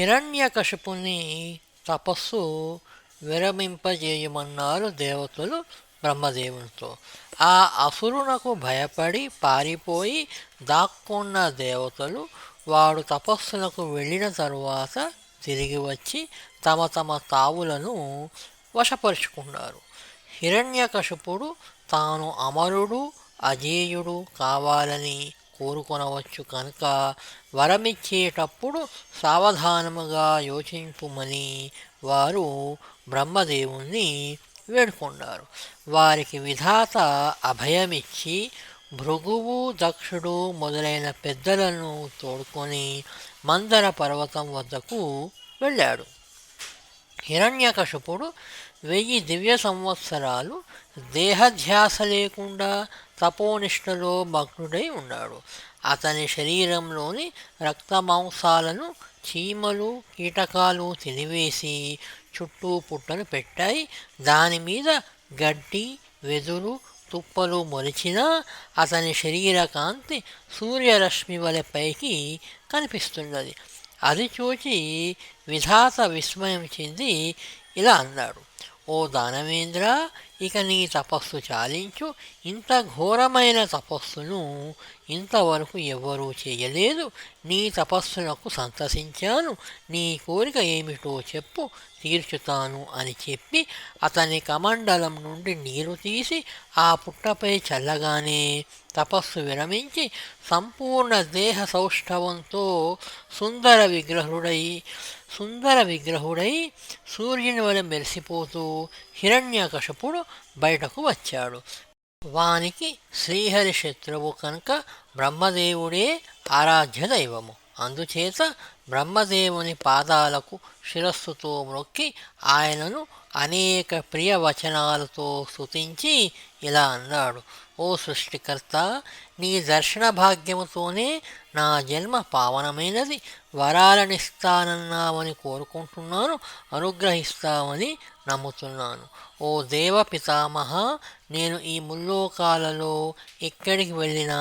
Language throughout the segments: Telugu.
హిరణ్యకశిపుని తపస్సు విరమింపజేయమన్నారు దేవతలు బ్రహ్మదేవునితో. ఆ అసురునకు భయపడి పారిపోయి దాక్కున్న దేవతలు వాడు తపస్సులకు వెళ్ళిన తరువాత తిరిగి వచ్చి తమ తమ తావులను వశపరుచుకున్నారు. హిరణ్యకశిపుడు తాను అమరుడు అజేయుడు కావాలని కోరుకొనవచ్చు కనుక వరమిచ్చేటప్పుడు సావధానముగా యోచింపుమని వారు బ్రహ్మదేవుణ్ణి వేడుకున్నారు వారికి విధాత అభయమిచ్చి భృగువు దక్షుడు మొదలైన పెద్దలను తోడుకొని మందర పర్వతం వద్దకు వెళ్ళాడు. హిరణ్యకశపుడు వెయ్యి దివ్య సంవత్సరాలు దేహధ్యాస లేకుండా తపోనిష్టలో మగ్నుడై ఉన్నాడు. అతని శరీరంలోని రక్తమాంసాలను చీమలు కీటకాలు తినివేసి చుట్టూ పుట్టలు పెట్టాయి. దాని మీద గడ్డి వెదురు తుప్పలు మొలిచినా అతని శరీర కాంతి సూర్యరశ్మి వలె పైకి కనిపిస్తున్నది. అది చూచి విధాత విస్మయం చెంది ఇలా అన్నాడు. ఓ దానవేంద్ర ఇక నీ తపస్సు చాలించు. ఇంత ఘోరమైన తపస్సును ఇంతవరకు ఎవ్వరూ చేయలేదు. నీ తపస్సునకు సంతసించాను. నీ కోరిక ఏమిటో చెప్పు తీర్చుతాను అని చెప్పి అతని కమండలం నుండి నీరు తీసి ఆ పుట్టపై చల్లగానే తపస్సు విరమించి సంపూర్ణ దేహ సౌష్ఠవంతో సుందర విగ్రహుడై సుందర విగ్రహుడై సూర్యుని వలె మెరిసిపోతూ హిరణ్యకశపుడు బయటకు వచ్చాడు. వానికి శ్రీహరి శత్రువు కనుక బ్రహ్మదేవుడే ఆరాధ్య దైవము. అందుచేత బ్రహ్మదేవుని పాదాలకు శిరస్సుతో మొక్కి ఆయనను అనేక ప్రియ వచనాలతో స్తుతించి ఇలా అన్నాడు. ఓ సృష్టికర్త నీ దర్శన భాగ్యముతోనే నా జన్మ పావనమైనది. వరాలనిస్తానన్నామని కోరుకుంటున్నాను. అనుగ్రహిస్తామని నమ్ముతున్నాను ఓ దేవ పితామహ నేను ఈ ముల్లోకాలలో ఎక్కడికి వెళ్ళినా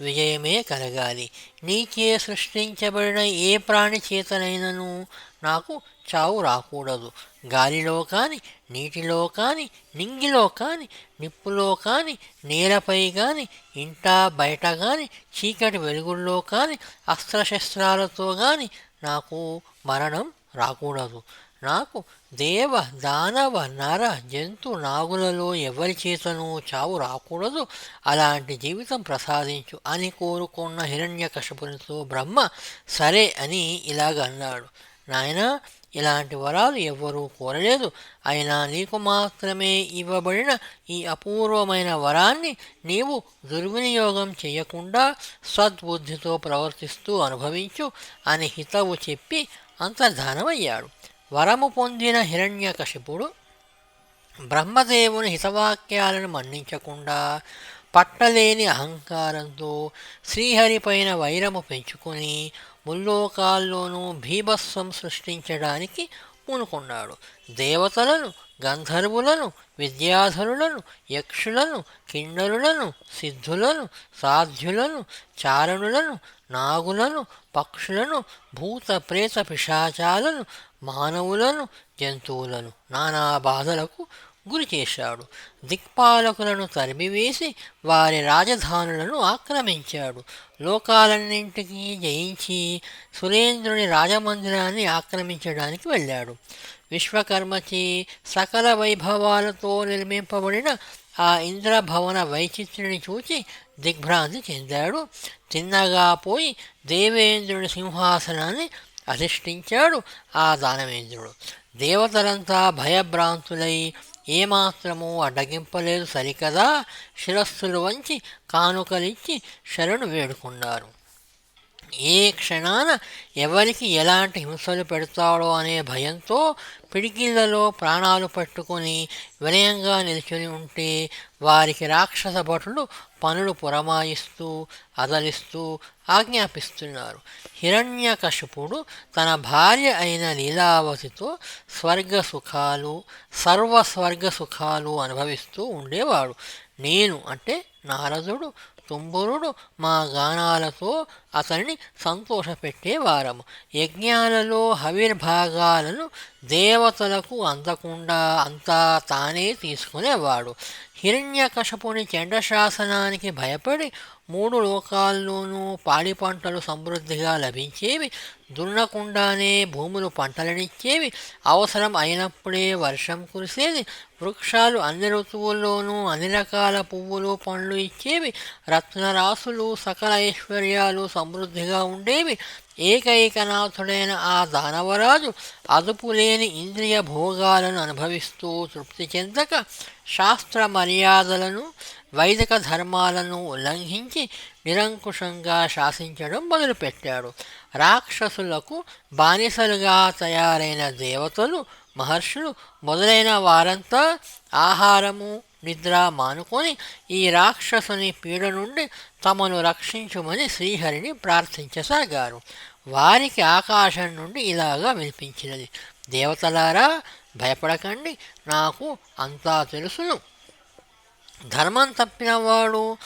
విజయమే కలగాలి. నీచే సృష్టించబడిన ఏ ప్రాణి చేతనైనను నాకు చావు రాకూడదు. గాలిలో కానీ నీటిలో కానీ నింగిలో కానీ నిప్పులో కానీ నేలపై కానీ ఇంట బయట కానీ చీకటి వెలుగుల్లో కానీ అస్త్రశస్త్రాలతో కానీ నాకు మరణం రాకూడదు. నాకు దేవ దానవ నర జంతు నాగులలో ఎవరి చేతను చావు రాకూడదు. అలాంటి జీవితం ప్రసాదించు అని కోరుకున్న హిరణ్యకశపునితో బ్రహ్మ సరే అని ఇలాగ అన్నాడు. నాయన ఇలాంటి వరాలు ఎవ్వరూ కోరలేదు. అయినా నీకు మాత్రమే ఇవ్వబడిన ఈ అపూర్వమైన వరాన్ని నీవు దుర్వినియోగం చేయకుండా సద్బుద్ధితో ప్రవర్తిస్తూ అనుభవించు అని హితవు చెప్పి అంతర్ధానమయ్యాడు. వరము పొందిన హిరణ్యకశిపుడు బ్రహ్మదేవుని హితవాక్యాలను మన్నించకుండా పట్టలేని అహంకారంతో శ్రీహరిపైన వైరము పెంచుకొని ముల్లోకాల్లోనూ భీభత్సం సృష్టించడానికి పూనుకున్నాడు. దేవతలను గంధర్వులను విద్యాధరులను యక్షులను కిండరులను సిద్ధులను సాధ్యులను చారణులను నాగులను పక్షులను భూత ప్రేత పిశాచాలను మానవులను జంతువులను నానా బాధలకు గురి చేశాడు. దిక్పాలకులను తరిమివేసి వారి రాజధానులను ఆక్రమించాడు. లోకాలన్నింటికీ జయించి సురేంద్రుని రాజమందిరాన్ని ఆక్రమించడానికి వెళ్ళాడు. విశ్వకర్మచి సకల వైభవాలతో నిర్మింపబడిన ఆ ఇంద్రభవన వైచిత్రుని చూచి దిగ్భ్రాంతి చెందాడు. తిన్నగా పోయి దేవేంద్రుని సింహాసనాన్ని అధిష్ఠించాడు ఆ దానవేంద్రుడు. దేవతలంతా భయభ్రాంతులై ఏమాత్రమూ అడ్డగింపలేదు సరికదా శిరస్సులు వంచి కానుకలిచ్చి శరణు వేడుకున్నారు. ఏ క్షణాన ఎవరికి ఎలాంటి హింసలు పెడతాడో అనే భయంతో పిడికిళ్ళలో ప్రాణాలు పట్టుకొని వినయంగా నిల్చుని ఉంటే వారికి రాక్షస భటులు పనులు పురమాయిస్తూ అదలిస్తూ ఆజ్ఞాపిస్తున్నారు. హిరణ్యకశపుడు తన భార్య అయిన లీలావతితో స్వర్గ సుఖాలు సర్వ స్వర్గ సుఖాలు అనుభవిస్తూ ఉండేవాడు. నేను అంటే నారదుడు తుంబురుడు మా గానాలతో అతనిని సంతోషపెట్టేవారము. యజ్ఞాలలో హవిర్భాగాలను దేవతలకు అందకుండా అంతా తానే తీసుకునేవాడు. హిరణ్యకశపుని చండశాసనానికి భయపడి మూడు లోకాల్లోనూ పాడి పంటలు సమృద్ధిగా లభించేవి. దున్నకుండానే భూములు పంటలనిచ్చేవి. అవసరం అయినప్పుడే వర్షం కురిసేది. వృక్షాలు అన్ని ఋతువుల్లోనూ అన్ని రకాల పువ్వులు పండ్లు ఇచ్చేవి. రత్నరాసులు సకల ఐశ్వర్యాలు సమృద్ధిగా ఉండేవి. ఏకైకనాథుడైన ఆ దానవరాజు అదుపు లేని ఇంద్రియ భోగాలను అనుభవిస్తూ తృప్తి చెందక శాస్త్ర మర్యాదలను వైదిక ధర్మాలను ఉల్లంఘించి నిరంకుశంగా శాసించడం మొదలుపెట్టాడు. రాక్షసులకు బానిసలుగా తయారైన దేవతలు మహర్షులు మొదలైన వారంతా ఆహారము నిద్ర మానుకొని ఈ రాక్షసుని పీడ నుండి తమను రక్షించుమని శ్రీహరిని ప్రార్థించసాగారు. వారికి ఆకాశం నుండి ఇలాగా వినిపించినది. దేవతలారా భయపడకండి నాకు అంతా తెలుసును. ధర్మం తప్పినవాడు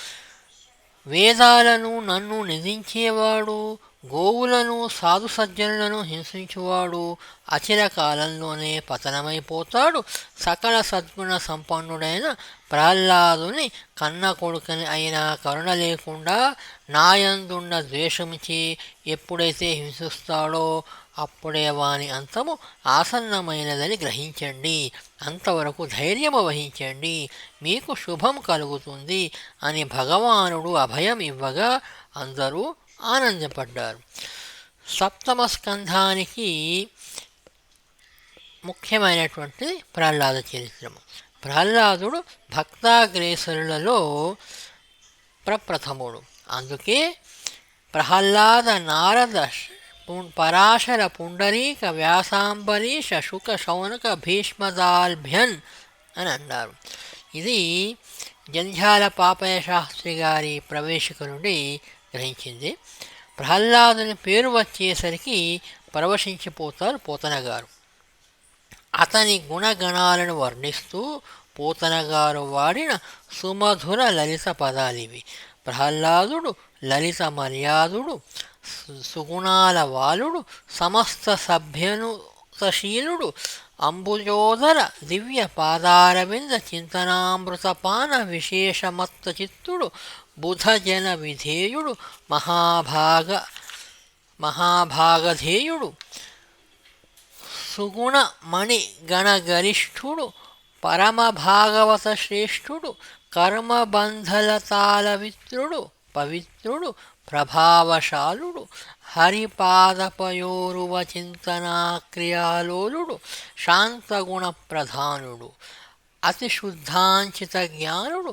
వేదాలను నన్ను నిధించేవాడు గోవులను సాధు సజ్జనులను హింసించువాడు. అచిర కాలంలోనే పతనమైపోతాడు. సకల సద్గుణ సంపన్నుడైన ప్రహ్లాదుని కన్న కొడుకని అయినా కరుణ లేకుండా నాయందున్న ద్వేషమిచి ఎప్పుడైతే హింసిస్తాడో అప్పుడే వాని అంతము ఆసన్నమైనదని గ్రహించండి. అంతవరకు ధైర్యము వహించండి. మీకు శుభం కలుగుతుంది అని భగవానుడు అభయం ఇవ్వగా అందరూ ఆనందపడ్డారు. సప్తమ స్కంధానికి ముఖ్యమైనటువంటి ప్రహ్లాద చరిత్రము. ప్రహ్లాదుడు భక్తాగ్రేసరులలో ప్రప్రథముడు. అందుకే ప్రహ్లాద నారద పరాశర పుండరీక వ్యాసాంబరీష శుక శౌనక భీష్మదాల్భ్యన్ అని అన్నారు. ఇది జంధ్యాల పాపయ శాస్త్రి గారి ప్రవేశిక నుండి గ్రహించింది. ప్రహ్లాదుని పేరు వచ్చేసరికి పరవశించిపోతారు పోతనగారు. అతని గుణగణాలను వర్ణిస్తూ పోతనగారు వాడిన సుమధుర లలిత పదాలివి. ప్రహ్లాదుడు లలిత మర్యాదుడు సుగుణాల వాలుడు సమస్త సభ్యనుతశీలుడు అంబుజోదర దివ్య పాదారవింద చింతనామృతపాన విశేషమత్త చిత్తుడు బుధజన విధేయుడు మహాభాగ మహాభాగధేయుడు. సుగుణమణి గణగరిష్ఠుడు పరమ భాగవత శ్రేష్ఠుడు కర్మబంధలతాలవిత్రుడు పవిత్రుడు ప్రభావశాలుడు హరిపాదపయోరువ చింతనాక్రియాలోలుడు శాంతగుణ ప్రధానుడు అతి శుద్ధాంచిత జ్ఞానుడు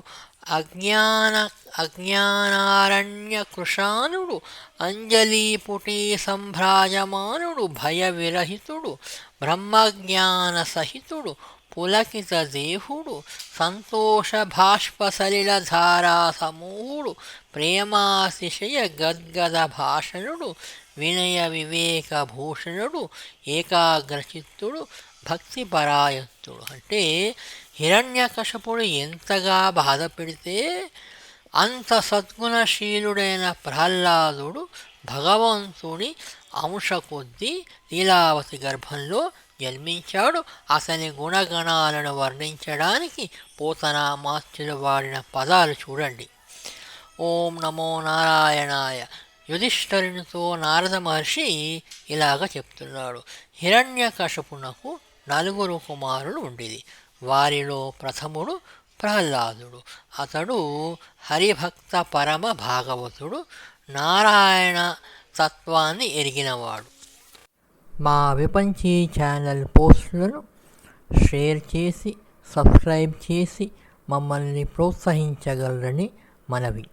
అజ్ఞాన అజ్ఞానారణ్యకృషానుడు అంజలిపుటీ అంజలీపుటీ సంభ్రాజమానుడు భయ విరహితుడు బ్రహ్మజ్ఞాన సహితుడు పులకిత దేహుడు సంతోష భాష్ప సలిలధారా సమూహుడు ప్రేమాతిశయ గద్గద భాషణుడు వినయ వివేక భూషణుడు ఏకాగ్రచిత్తుడు భక్తి పరాయత్తుడు అంటే హిరణ్యకశపుడు ఎంతగా బాధ పెడితే అంత సద్గుణశీలుడైన ప్రహ్లాదుడు భగవంతుడి అంశ కొద్దీ లీలావతి గర్భంలో జన్మించాడు. అతని గుణగణాలను వర్ణించడానికి పోతనామాత్యులు వాడిన పదాలు చూడండి. ఓం నమో నారాయణాయ. యుధిష్ఠరునితో నారద మహర్షి ఇలాగ చెప్తున్నాడు. హిరణ్యకశపునకు నలుగురు కుమారులు ఉండేది. వారిలో ప్రథముడు ప్రహ్లాదుడు. అతడు హరిభక్త పరమ భాగవతుడు. నారాయణ తత్వాన్ని ఎరిగినవాడు. మా విపంచీ ఛానల్ పోస్టులను షేర్ చేసి సబ్స్క్రైబ్ చేసి మమ్మల్ని ప్రోత్సహించగలరని మనవి.